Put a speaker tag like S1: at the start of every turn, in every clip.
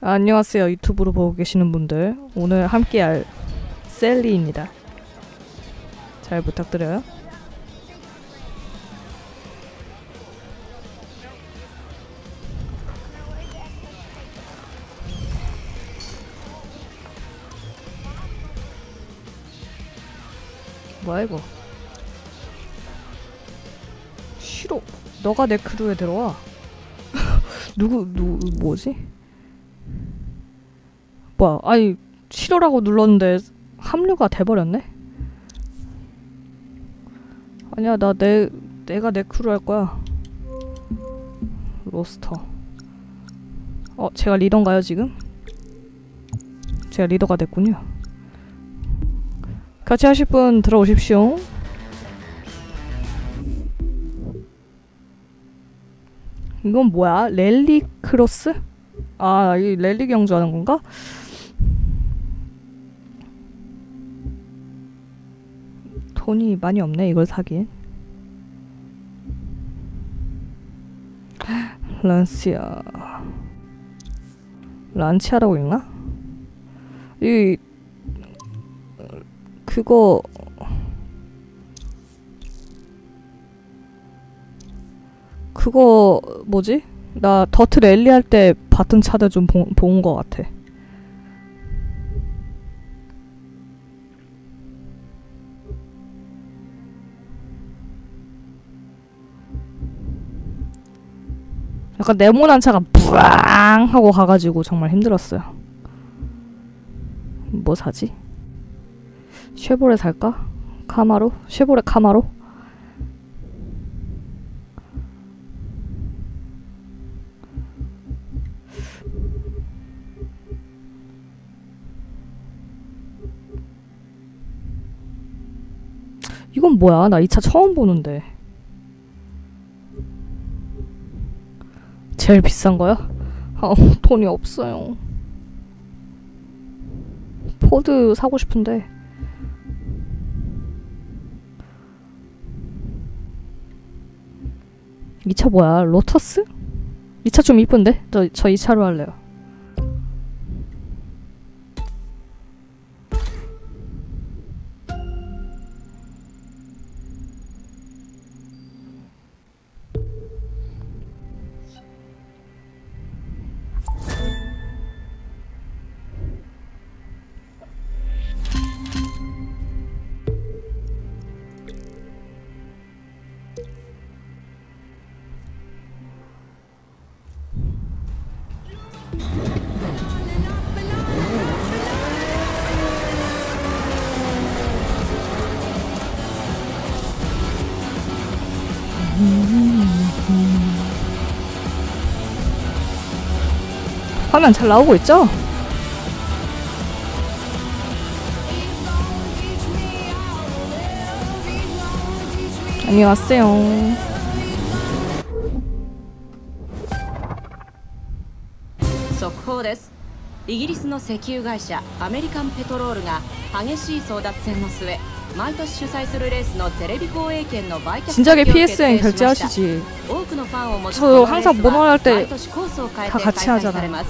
S1: 안녕하세요. 유튜브로 보고 계시는 분들. 오늘 함께할 셀리입니다. 잘 부탁드려요. 뭐야 이거? 싫어. 너가 내 크루에 들어와. 누구 누 뭐지? 뭐야? 아니 싫어라고 눌렀는데 합류가 돼버렸네. 아니야 나 내 내가 내 크루 할 거야. 로스터. 어 제가 리더인가요 지금? 제가 리더가 됐군요. 같이 하실 분 들어오십시오. 이건 뭐야? 랠리 크로스? 아, 이 랠리 경주하는 건가? 돈이 많이 없네, 이걸 사긴. 란시아. 란치아라고 읽나? 이, 그거, 그거 뭐지? 나 더트 랠리 할 때 봤던 차들 좀본거 같아. 약간 네모난 차가 뿌앙 하고 가가지고 정말 힘들었어요. 뭐 사지? 쉐보레 살까? 카마로? 쉐보레 카마로? 이건 뭐야? 나 이 차 처음 보는데. 제일 비싼 거야? 아, 돈이 없어요. 포드 사고 싶은데. 이 차 뭐야? 로터스? 이 차 좀 이쁜데? 저저이 차로 할래요. 화면 잘 나오고 있죠? 안녕하세요. 속보です.イギリスの石油会社アメリカンペトロールが激しい争奪戦の末毎年主催するレースのテレビ放映権の売却진작에 PSN 결제하시지.
S2: 저도
S1: 항상 모노할 때다 같이 하잖아.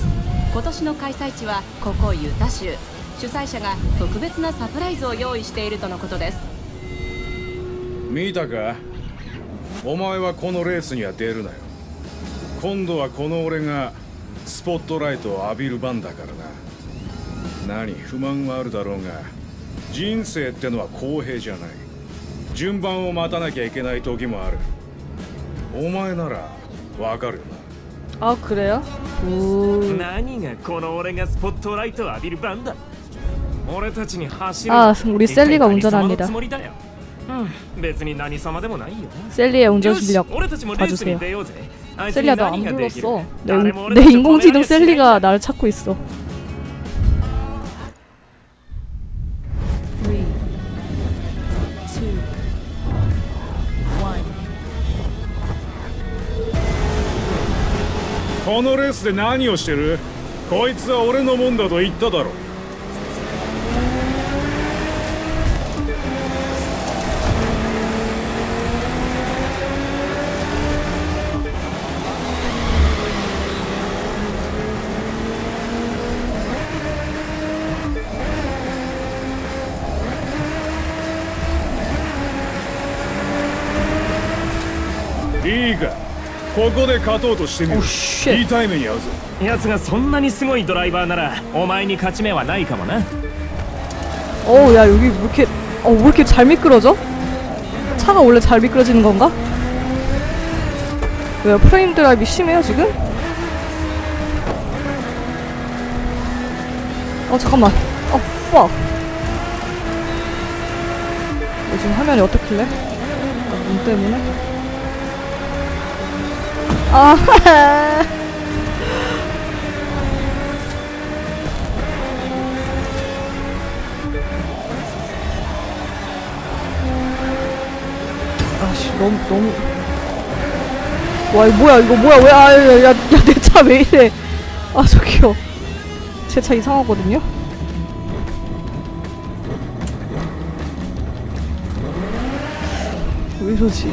S2: 今年の開催地はここユタ州。主催者が特別なサプライズを用意しているとのことです。
S3: 見たか？お前はこのレースには出るなよ。今度はこの俺がスポットライトを浴びる番だからな。何不満はあるだろうが人生ってのは公平じゃない。順番を待たなきゃいけない時もある。お前ならわかるよな。
S1: 아 그래요? 오.
S4: 何がこの俺がスポットライトを浴びる番だ俺たちに走る
S1: 아 우리 셀리가
S4: 一体何様の
S1: 운전합니다.
S4: つもりだようん別に何様でもないよ
S1: 셀리의 운전
S4: よし
S1: 실력
S4: 俺たちもレースに
S1: 봐주세요.
S4: 出ようぜあいつに
S1: 셀리야 너 안
S4: 何ができる
S1: 불렀어.
S4: 誰も
S1: 내,
S4: 俺
S1: 내
S4: たちを
S1: 인공지능
S4: 止められやしない
S1: 셀리가 나를 찾고 있어.
S3: このレースで何をしてる？こいつは俺のもんだと言っただろここで勝とうとしてみろ
S1: 오 쉣.
S3: いいタイムに合うぞ
S4: 奴がそんなにすごいドライバーならお前に勝ち目はないかもな
S1: 어우 야 여기 왜 이렇게 어 왜 이렇게 잘 미끄러져? 차가 원래 잘 미끄러지는 건가? 왜요? 프레임 드라이브 심해요 지금? 어 잠깐만 어 fuck 요즘 화면이 어떻길래? 아, 눈 때문에? 아 아씨 너무 너무. 와 이거 뭐야 이거 뭐야 왜 아야야야 내 차 왜 이래? 아 저기요. 제 차 이상하거든요? 왜 이러지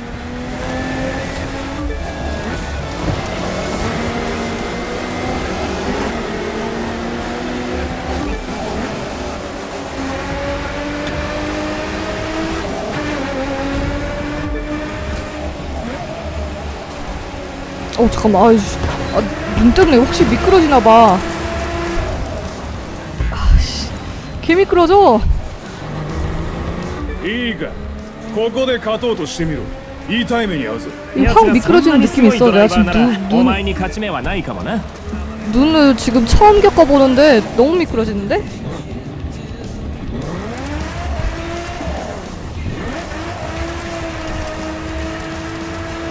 S1: 잠깐만 아이씨 아, 눈 때문에 혹시 미끄러지나 봐. 아씨 개 미끄러져.
S3: いいかここで勝とうとしてみろいいタイムに合うぞ
S1: 이
S4: 奴
S1: 확
S4: がそんな
S1: 미끄러지는
S4: にす
S1: 느낌
S4: ごいド
S1: 있어.
S4: ライ
S1: 내가
S4: バー
S1: 지금
S4: なら
S1: 눈,
S4: お
S1: 눈,
S4: 前に勝ち目はないかもな
S1: 눈을 지금 처음 겪어보는데 너무 미끄러지는데?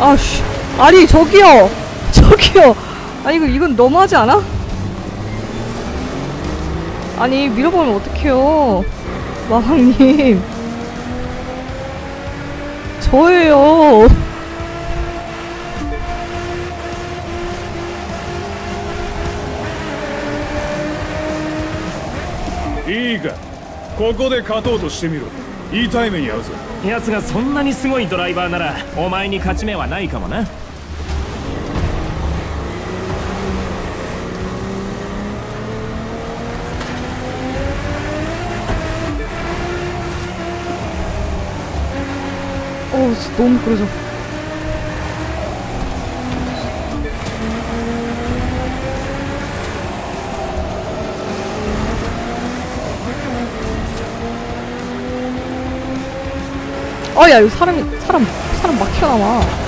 S1: 아씨 아니 저기요 저기요 아니 이거 이건 너무하지 않아? 아니 밀어보면 어떡해요 마왕님 저예요
S3: いいかここで勝とうとしてみろ いいタイムに合うぞ。
S4: 奴がそんなにすごいドライバーならお前に勝ち目はないかもな。
S1: 어우 어야 여기 사람이 사람 사람 막 튀어나와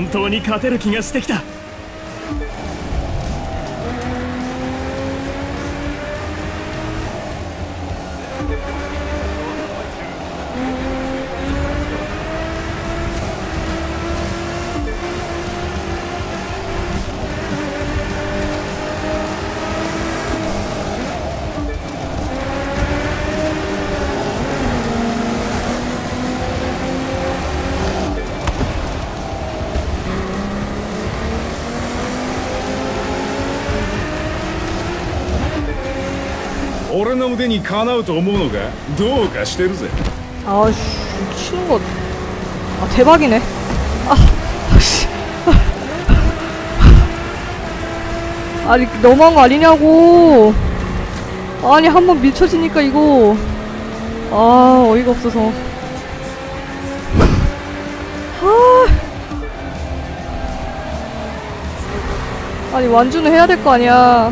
S4: 本当に勝てる気がしてきた」
S3: 腕にかなうと思うのかどうかしてるぜ
S1: 아씨 치는 거. 아 대박이네. 아, 아씨. 아니 너무한 거 아니냐고. 아니 한 번 밀쳐지니까 이거. 아 어이가 없어서. 아. 아니 완주는 해야 될 거 아니야.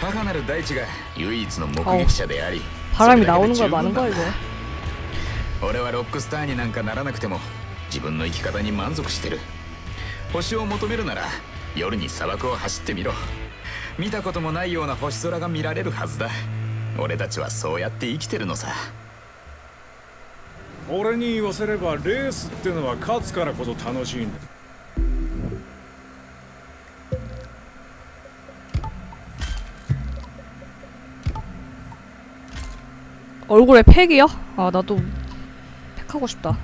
S5: 母なる大地が唯一の目撃者であり
S1: 바람이
S5: それだけ
S1: 나오는
S5: で
S1: 거야
S5: 十分
S1: 마는
S5: な
S1: 거야
S5: んだ
S1: 이거.
S5: 俺はロックスターになんかならなくても自分の生き方に満足してる星を求めるなら夜に砂漠を走ってみろ見たこともないような星空が見られるはずだ俺たちはそうやって生きてるのさ
S3: 俺に言わせればレースってのは勝つからこそ楽しいんだ
S1: 얼굴에 팩이요? 아 나도 팩 하고 싶다.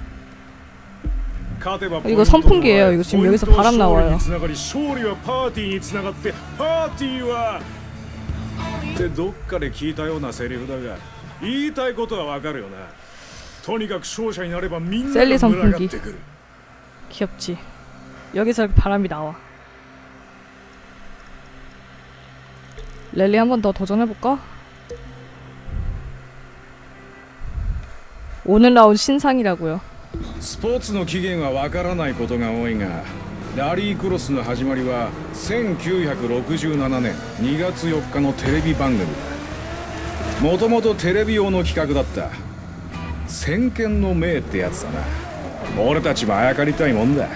S1: 이거 선풍기예요. 이거 지금 여기서 바람 나와요. 셀리 선풍기. 귀엽지. 여기서 바람이 나와. 랠리 한 번 더 도전해볼까? 오늘 나온 신상이라고요.
S3: スポーツの起源はわからないことが多いがラリークロスの始まりは1967年2月4日のテレビ番組だもともとテレビ用の企画だった先見の明ってやつだな俺たちもあやかりたいもんだ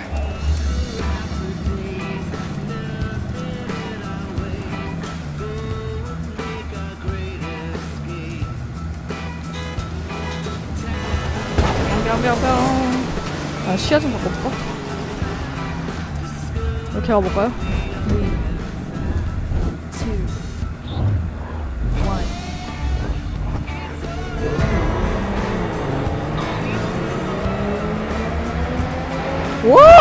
S1: 시야 좀 바꿔볼까? 이렇게 가볼까요? 오!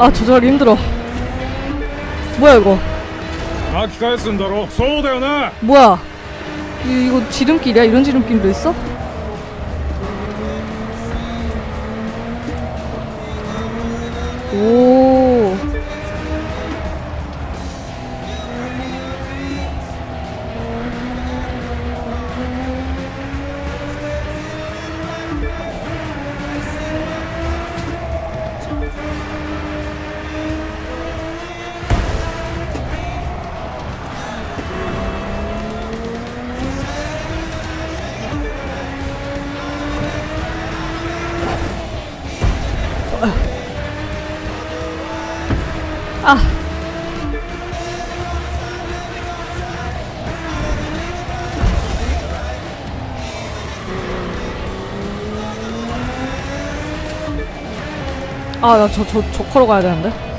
S1: 아 조절하기 힘들어. 뭐야 이거?
S3: 아 기가했습니다 소대요
S1: 뭐야? 이, 이거 지름길이야? 이런 지름길도 있어? 아, 나 저, 저, 조커로 가야 되는데.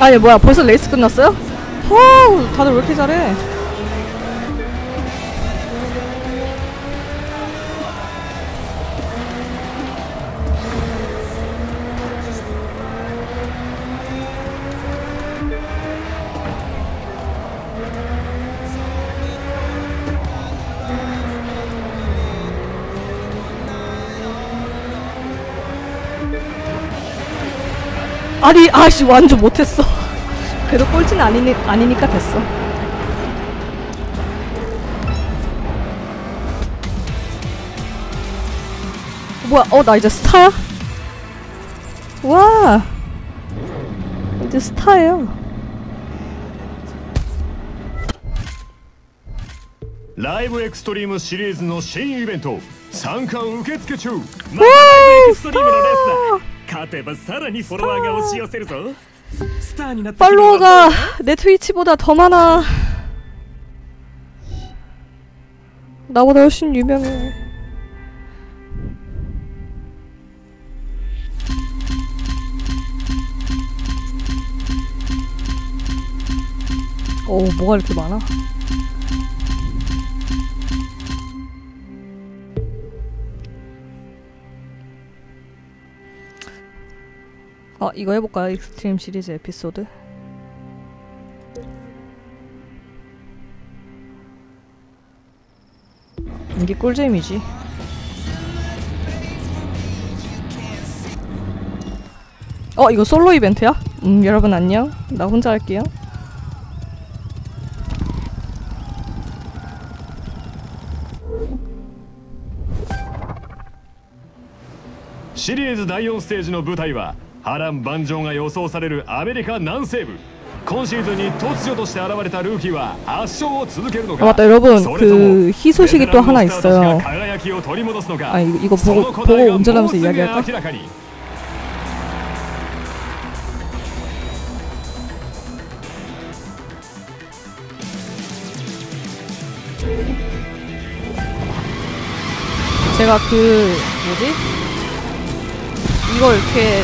S1: 아니 뭐야 벌써 레이스 끝났어요? 호 다들 왜 이렇게 잘해? 아니 아씨 완전 못했어. 그래도 꼴찌는 아니니, 아니니까 됐어. 뭐야? 어 나 이제 스타야? 와 이제 스타예요.
S4: ライブエクストリームシリーズの新イベント参加受付中またライブエクストリームのレースだ 勝てばさらにフォロワーが押し寄せるぞスターになった気分は
S1: 팔로워가 내 트위치보다 더 많아. 나보다 훨씬 유명해. 오, 뭐가 이렇게 많아? 아, 이거 해볼까요? 익스트림 시리즈 에피소드? 이게 꿀잼이지. 어, 이거 솔로 이벤트야? 음, 여러분 안녕. 나 혼자 할게요.
S4: シリーズ第4ステージの舞台は 波乱万丈が予想されるアメリカ南西部今シーズンに突如として現れたルーキーは圧勝を続けるの
S1: 아
S4: か
S1: 맞다 여러분
S4: それとも
S1: 그 희소식이 또 하나
S4: ベテランのスターたちが
S1: 있어요.
S4: 輝きを取り戻すのか
S1: 아 이거, 이거
S4: そ
S1: 보고
S4: の答
S1: 보고
S4: えがもう
S1: 운전하면서
S4: すぐ
S1: 이야기할까?
S4: 明らかに
S1: 제가 그 뭐지? 이거 이렇게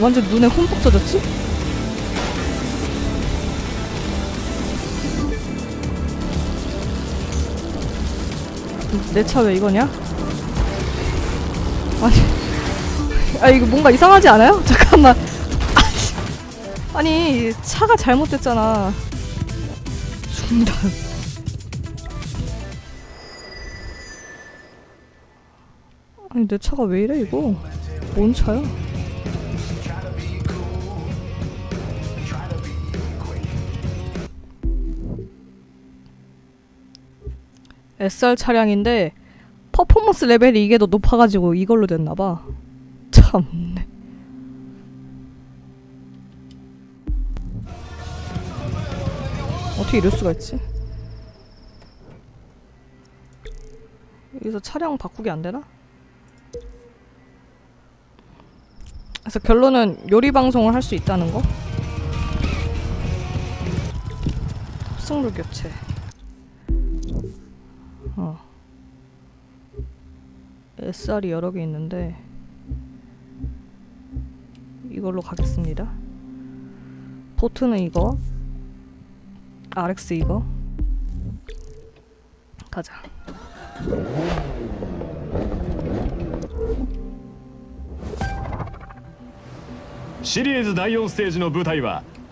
S1: 완전 눈에 흠뻑 젖었지? 내 차 왜 이거냐? 아니, 아 이거 뭔가 이상하지 않아요? 잠깐만. 아니, 차가 잘못됐잖아. 중단. 아니 내 차가 왜 이래 이거? 뭔 차야? SR 차량인데 퍼포먼스 레벨이 이게 더 높아가지고 이걸로 됐나봐. 참네. 어떻게 이럴 수가 있지? 여기서 차량 바꾸기 안 되나? 그래서 결론은 요리 방송을 할 수 있다는 거. 탑승물 교체. 어. SR이 여러 개 있는데 이걸로 가겠습니다. 포트는 이거, RX 이거. 가자.
S4: シリーズ第4ステージの舞台は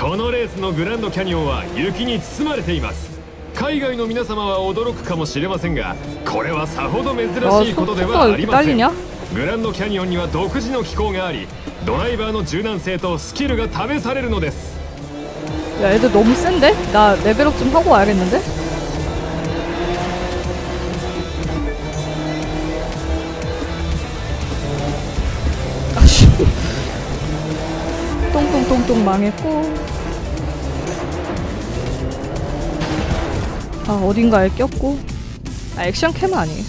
S4: このレースのグランドキャニオンは雪に包まれています海外の皆様は驚くかもしれませんがこれはさほど珍
S1: 와
S4: しい
S1: 속-
S4: ことで
S1: 속도가
S4: は
S1: 왜
S4: あり
S1: 이렇게
S4: ません
S1: 딸리냐?
S4: グランドキャニオンには独自の気候がありドライバーの柔軟性とスキルが試されるのです
S1: 야 애들 너무 센데? 나 레벨업 좀 하고 와야겠는데? 아씨 똥똥똥똥 망했고 아 어딘가에 꼈고 아 액션 캠 아니에요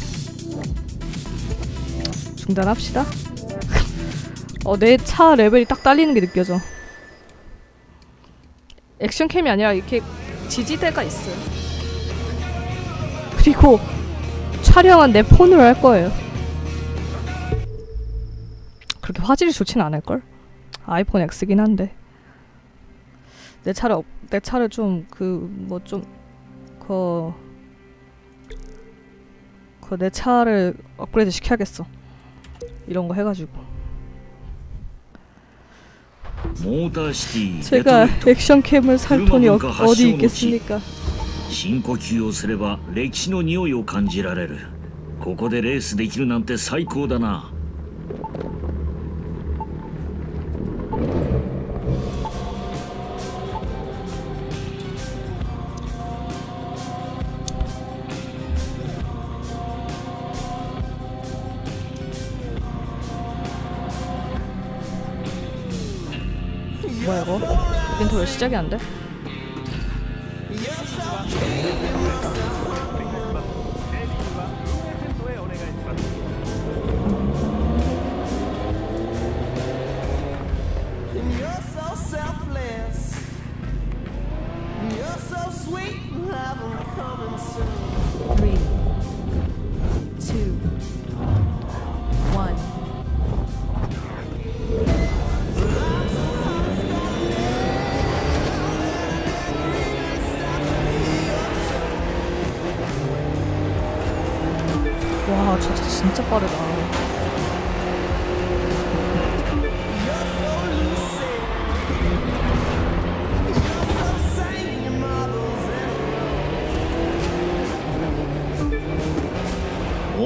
S1: 중단합시다 어 내 차 레벨이 딱 딸리는 게 느껴져 액션캠이 아니라 이렇게 지지대가 있어요. 그리고 촬영은 내 폰으로 할 거예요. 그렇게 화질이 좋진 않을걸? 아이폰 X긴 한데. 내 차를, 업- 내 차를 좀, 그, 뭐 좀, 그... 그 내 차를 업그레이드 시켜야겠어. 이런 거 해가지고. 제가 액션캠을 살 돈이 어, 어디 있겠습니까?
S6: 深呼吸をすれば歴史の匂いを感じられるここでレースできるなんて最高だな
S1: 시작이 안 돼?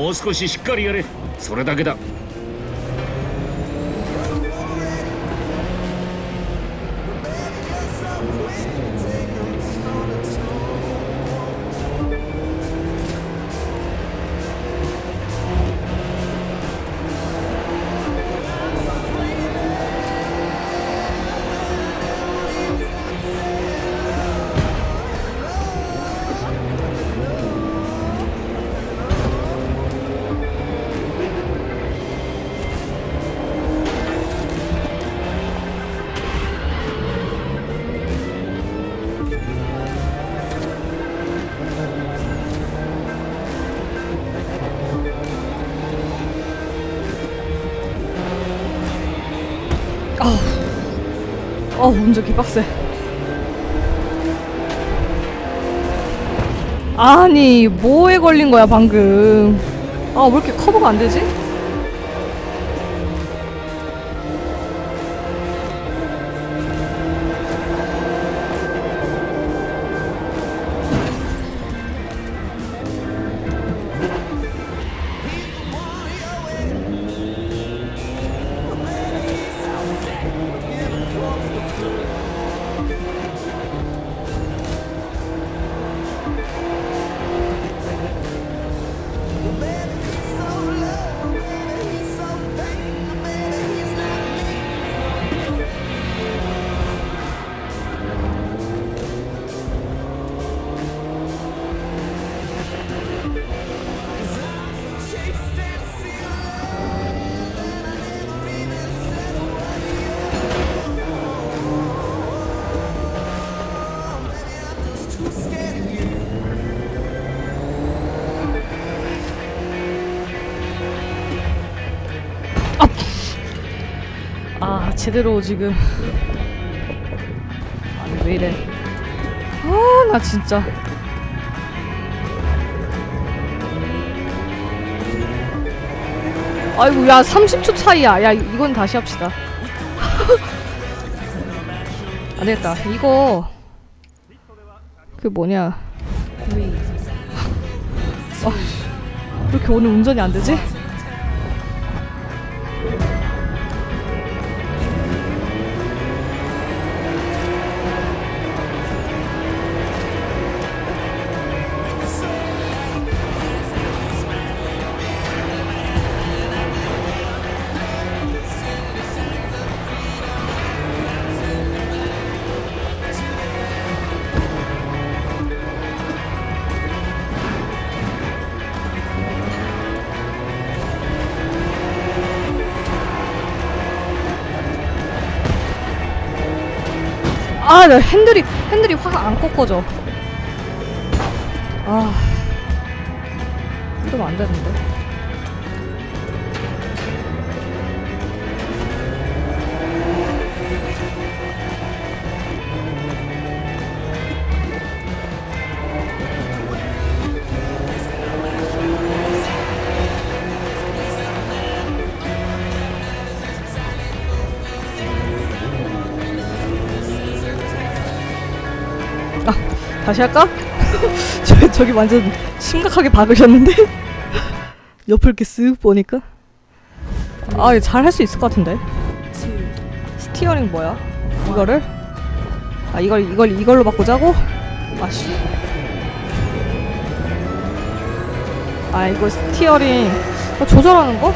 S6: もう少ししっかりやれ。それだけだ。
S1: 어, 운전 개빡세. 아니, 뭐에 걸린 거야, 방금. 아, 왜 이렇게 커버가 안 되지? 아, 제대로 지금. 아니, 왜 이래. 아, 나 진짜. 아이고, 야, 30초 차이야. 야, 이건 다시 합시다. 안 되겠다. 이거 그 뭐냐?
S7: Three.
S1: 왜 이렇게 오늘 운전이 안 되지? 아, 나 핸들이 핸들이 확 안 꺾어져. 아, 이러면 안 되는데. 다시 할까? 저, 저기 완전 심각하게 박으셨는데? 옆을 이렇게 쓱 보니까 아, 잘할 수 있을 것 같은데. 스티어링 뭐야? 이거를? 아, 이걸, 이걸, 이걸로 바꾸자고? 아씨 아, 이거 스티어링 어, 조절하는 거?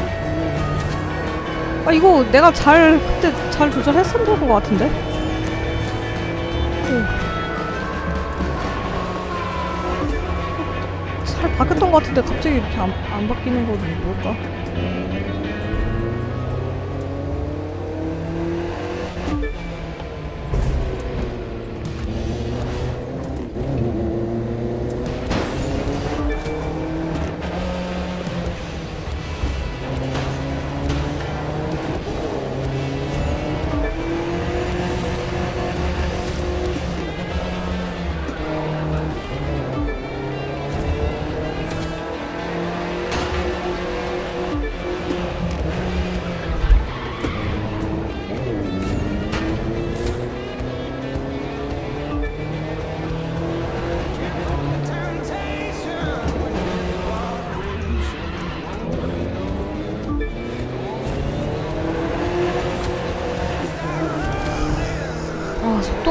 S1: 아, 이거 내가 잘, 그때 잘 조절했었던 것 같은데? 바뀌었던 것 같은데 갑자기 이렇게 안, 안 바뀌는 건 뭘까?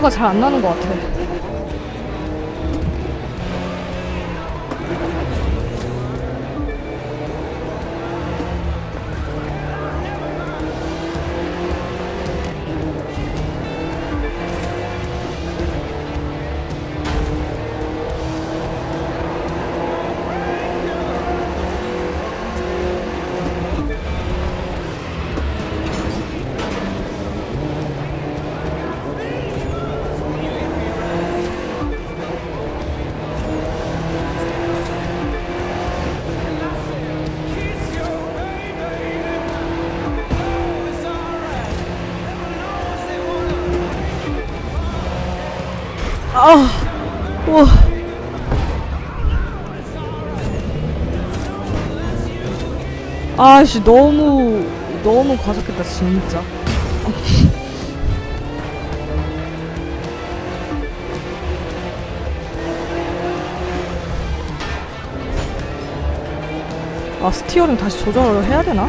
S1: 속도가 잘 안 나는 것 같아. 아, 우와. 아씨 너무 너무 과속했다 진짜. 아 스티어링 다시 조절을 해야 되나?